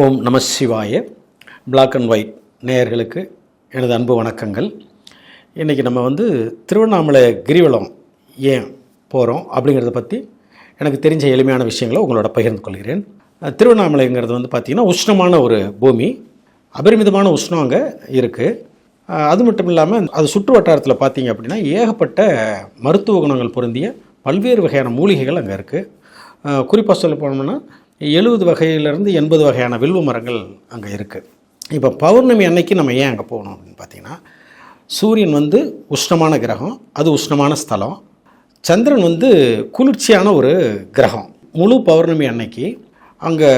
ஓம் நம சிவாய. Black and white நேயர்களுக்கு எனது அன்பு வணக்கங்கள். இன்றைக்கி நம்ம வந்து திருவண்ணாமலை கிரிவலம் ஏன் போகிறோம் அப்படிங்கிறத பற்றி எனக்கு தெரிஞ்ச எளிமையான விஷயங்களை உங்களோட பகிர்ந்து கொள்கிறேன். திருவண்ணாமலைங்கிறது வந்து பார்த்திங்கன்னா உஷ்ணமான ஒரு பூமி. அபரிமிதமான உஷ்ணம் அங்கே இருக்குது அது மட்டும் இல்லாமல் அது சுற்று வட்டாரத்தில் பார்த்தீங்க அப்படின்னா ஏகப்பட்ட மருத்துவ குணங்கள் பொருந்திய பல்வேறு வகையான மூலிகைகள் அங்கே இருக்குது குறிப்பாக சொல்ல போனோம்னா எழுபது வகையிலேருந்து எண்பது வகையான வில்வ மரங்கள் அங்கே இருக்குது இப்போ பௌர்ணமி அன்னைக்கு நம்ம ஏன் அங்கே போகணும் அப்படின்னு பார்த்தீங்கன்னா சூரியன் வந்து உஷ்ணமான கிரகம் அது உஷ்ணமான ஸ்தலம். சந்திரன் வந்து குளிர்ச்சியான ஒரு கிரகம். முழு பௌர்ணமி அன்னைக்கு அங்கே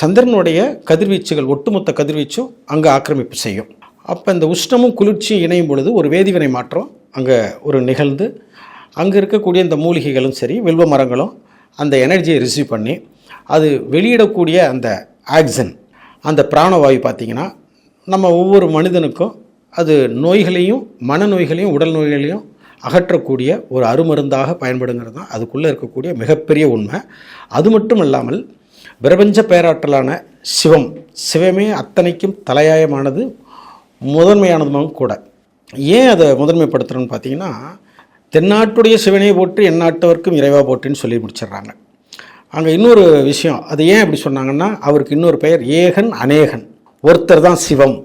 சந்திரனுடைய கதிர்வீச்சுகள் ஒட்டுமொத்த கதிர்வீச்சும் அங்கே ஆக்கிரமிப்பு செய்யும். அப்போ இந்த உஷ்ணமும் குளிர்ச்சியும் இணையும் பொழுது ஒரு வேதிவினை மாற்றம் அங்கே ஒரு நிகழ்ந்து அங்கே இருக்கக்கூடிய இந்த மூலிகைகளும் சரி வில்வ மரங்களும் அந்த எனர்ஜியை ரிசீவ் பண்ணி அது வெளியிடக்கூடிய அந்த ஆக்சிஜன் அந்த பிராணவாயு பார்த்திங்கன்னா நம்ம ஒவ்வொரு மனிதனுக்கும் அது நோய்களையும் மனநோய்களையும் உடல் நோய்களையும் அகற்றக்கூடிய ஒரு அருமருந்தாக பயன்படுங்கிறது தான் அதுக்குள்ளே இருக்கக்கூடிய மிகப்பெரிய உண்மை. அது மட்டும் இல்லாமல் பிரபஞ்ச பேராற்றலான சிவம் சிவமே அத்தனைக்கும் தலையாயமானது முதன்மையானதும் கூட. ஏன் அதை முதன்மைப்படுத்துகிறோன்னு பார்த்தீங்கன்னா தென்னாட்டுடைய சிவனை போட்டு எந்நாட்டவர்க்கும் இறைவா போட்டுன்னு சொல்லி முடிச்சிடுறாங்க. அங்கே இன்னொரு விஷயம். அது ஏன் அப்படி சொன்னாங்கன்னா அவருக்கு இன்னொரு பெயர் ஏகன் அநேகன். ஒருத்தர் தான் சிவம்.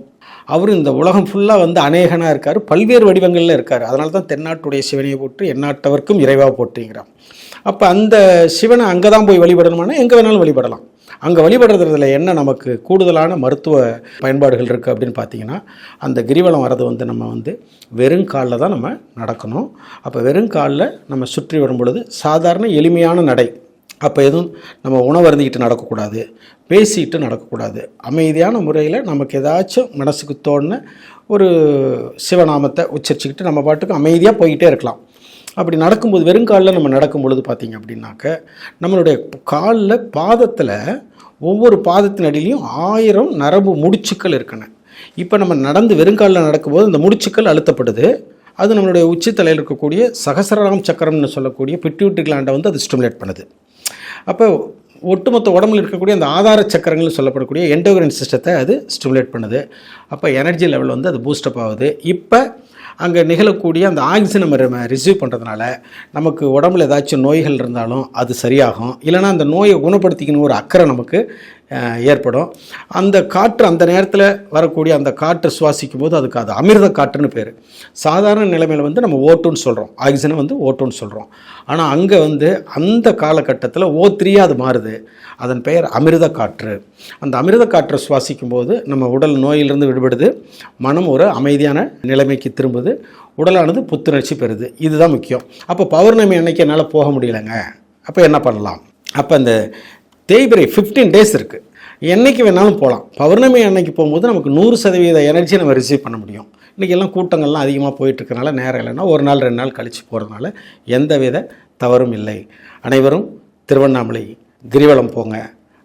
அவர் இந்த உலகம் ஃபுல்லாக வந்து அநேகனாக இருக்கார். பல்வேறு வடிவங்களில் இருக்கார். அதனால தான் தென்னாட்டுடைய சிவனையை போட்டு எந்நாட்டவர்க்கும் இறைவாக போட்டுங்கிறான் அப்போ அந்த சிவனை அங்கே தான் போய் வழிபடணுமானா எங்கே வேணாலும் வழிபடலாம். அங்கே வழிபடுறதுல என்ன நமக்கு கூடுதலான மருத்துவ பயன்பாடுகள் இருக்குது அப்படின்னு பார்த்தீங்கன்னா அந்த கிரிவலம் வர்றது வந்து நம்ம வந்து வெறும் காலில் தான் நம்ம நடக்கணும். அப்போ வெறும் காலில் நம்ம சுற்றி வரும் பொழுது சாதாரண எளிமையான நடை அப்போ எதுவும் நம்ம உணவருந்திக்கிட்டு நடக்கக்கூடாது பேசிக்கிட்டு நடக்கக்கூடாது. அமைதியான முறையில் நமக்கு ஏதாச்சும் மனசுக்கு தோணுன ஒரு சிவநாமத்தை உச்சரிச்சுக்கிட்டு நம்ம பாட்டுக்கு அமைதியாக போய்கிட்டே இருக்கலாம். அப்படி நடக்கும்போது வெறுங்காலில் நம்ம நடக்கும் பொழுது பார்த்திங்க அப்படின்னாக்க நம்மளுடைய காலில் பாதத்தில் ஒவ்வொரு பாதத்தின் அடியிலையும் ஆயிரம் நரம்பு முடிச்சுக்கள் இருக்கணும் இப்போ நம்ம நடந்து வெறுங்காலில் நடக்கும்போது அந்த முடிச்சுக்கள் அழுத்தப்படுது. அது நம்மளுடைய உச்சித்தலையில் இருக்கக்கூடிய சகசரராம் சக்கரம்னு சொல்லக்கூடிய பிட்யூட்டி கிளாண்டை வந்து அது ஸ்டிமுலேட் பண்ணுது. அப்போ ஒட்டுமொத்த உடம்புல இருக்கக்கூடிய அந்த ஆதார சக்கரங்கள்னு சொல்லப்படக்கூடிய எண்டோகிரன் சிஸ்டத்தை அது ஸ்டிமுலேட் பண்ணுது. அப்போ எனர்ஜி லெவல் வந்து அது பூஸ்டப் ஆகுது. இப்போ அங்கே நிகழக்கூடிய அந்த ஆக்சிஜன் நம்ம ரிசீவ் பண்ணுறதுனால நமக்கு உடம்புல ஏதாச்சும் நோய்கள் இருந்தாலும் அது சரியாகும். இல்லைனா அந்த நோயை குணப்படுத்திக்கணும் ஒரு அக்கறை நமக்கு ஏற்படும். அந்த காற்று அந்த நேரத்தில் வரக்கூடிய அந்த காற்று சுவாசிக்கும் போது அதுக்கு அது அமிர்த காற்றுன்னு பேர். சாதாரண நிலைமையில் வந்து நம்ம ஓட்டுன்னு சொல்கிறோம் ஆக்சிஜனை வந்து ஓட்டுன்னு சொல்கிறோம் ஆனால் அங்கே வந்து அந்த காலகட்டத்தில் ஓ த்ரீயாக அது மாறுது. அதன் பெயர் அமிர்த காற்று. அந்த அமிர்த காற்றை சுவாசிக்கும் போது நம்ம உடல் நோயிலிருந்து விடுபடுது. மனம் ஒரு அமைதியான நிலைமைக்கு திரும்புது. உடலானது புத்துணர்ச்சி பெறுது. இதுதான் முக்கியம். அப்போ பௌர்ணமி அன்னைக்கு என்னால் போக முடியலங்க. அப்போ என்ன பண்ணலாம்? அப்போ அந்த தேய்பிரை ஃபிஃப்டீன் டேஸ் இருக்குது என்றைக்கு வேணாலும் போகலாம் பௌர்ணமி அன்னைக்கு போகும்போது நமக்கு நூறு சதவீத எனர்ஜி நம்ம ரிசீவ் பண்ண முடியும். இன்றைக்கி எல்லாம் கூட்டங்கள்லாம் அதிகமாக போயிட்டுருக்கனால நேரம் இல்லைன்னா ஒரு நாள் ரெண்டு நாள் கழித்து போகிறதுனால எந்தவித தவறும் இல்லை. அனைவரும் திருவண்ணாமலை கிரிவலம் போங்க.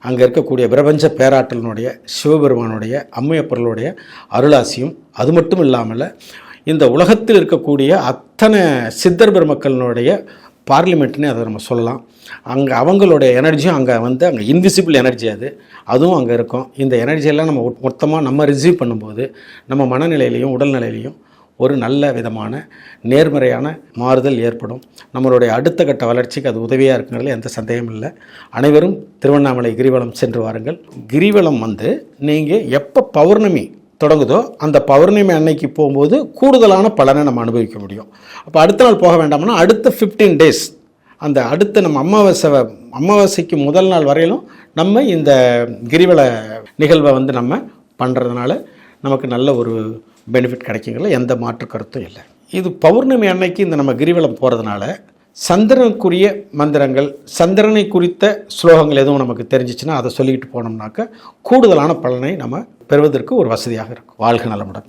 அங்கே இருக்கக்கூடிய பிரபஞ்ச பேராற்றலினுடைய சிவபெருமானுடைய அம்மையப்பொருளுடைய அருளாசியும் அது மட்டும் இல்லாமல் இந்த உலகத்தில் இருக்கக்கூடிய அத்தனை சித்தர் பெருமக்களினுடைய பார்லிமெண்ட்னே அதை நம்ம சொல்லலாம். அங்கே அவங்களுடைய எனர்ஜியும் அங்கே வந்து அங்கே இன்விசிபிள் எனர்ஜி அது. அதுவும் அங்கே இருக்கும். இந்த எனர்ஜியெல்லாம் நம்ம மொத்தமாக நம்ம ரிசீவ் பண்ணும்போது நம்ம மனநிலையிலையும் உடல்நிலையிலையும் ஒரு நல்ல விதமான நேர்மறையான மாறுதல் ஏற்படும். நம்மளுடைய அடுத்த கட்ட வளர்ச்சிக்கு அது உதவியாக இருக்குங்கிறதுல எந்த சந்தேகமும் இல்லை. அனைவரும் திருவண்ணாமலை கிரிவலம் சென்று வாருங்கள். கிரிவலம் வந்து நீங்கள் எப்போ பௌர்ணமி தொடங்குதோ அந்த பௌர்ணமி அன்னைக்கு போகும்போது கூடுதலான பலனை நம்ம அனுபவிக்க முடியும். அப்போ அடுத்த நாள் போக வேண்டாம்னா அடுத்த ஃபிஃப்டீன் டேஸ் அந்த அடுத்த நம்ம அமாவாசை அமாவாசைக்கு முதல் நாள் வரையிலும் நம்ம இந்த கிரிவல நிகழ்வை வந்து நம்ம பண்ணுறதுனால நமக்கு நல்ல ஒரு பெனிஃபிட் கிடைக்குங்கிறதுல எந்த மாற்று கருத்தும் இல்லை. இது பௌர்ணமி அன்னைக்கு இந்த நம்ம கிரிவலம் போகிறதுனால சந்திரனுக்குரிய மந்திரங்கள் சந்திரனை குறித்த ஸ்லோகங்கள் எதுவும் நமக்கு தெரிஞ்சிச்சுன்னா அதை சொல்லிக்கிட்டு போனோம்னாக்க கூடுதலான பலனை நம்ம பெறுவதற்கு ஒரு வசதியாக இருக்கும். வாழ்க நலமுடன்.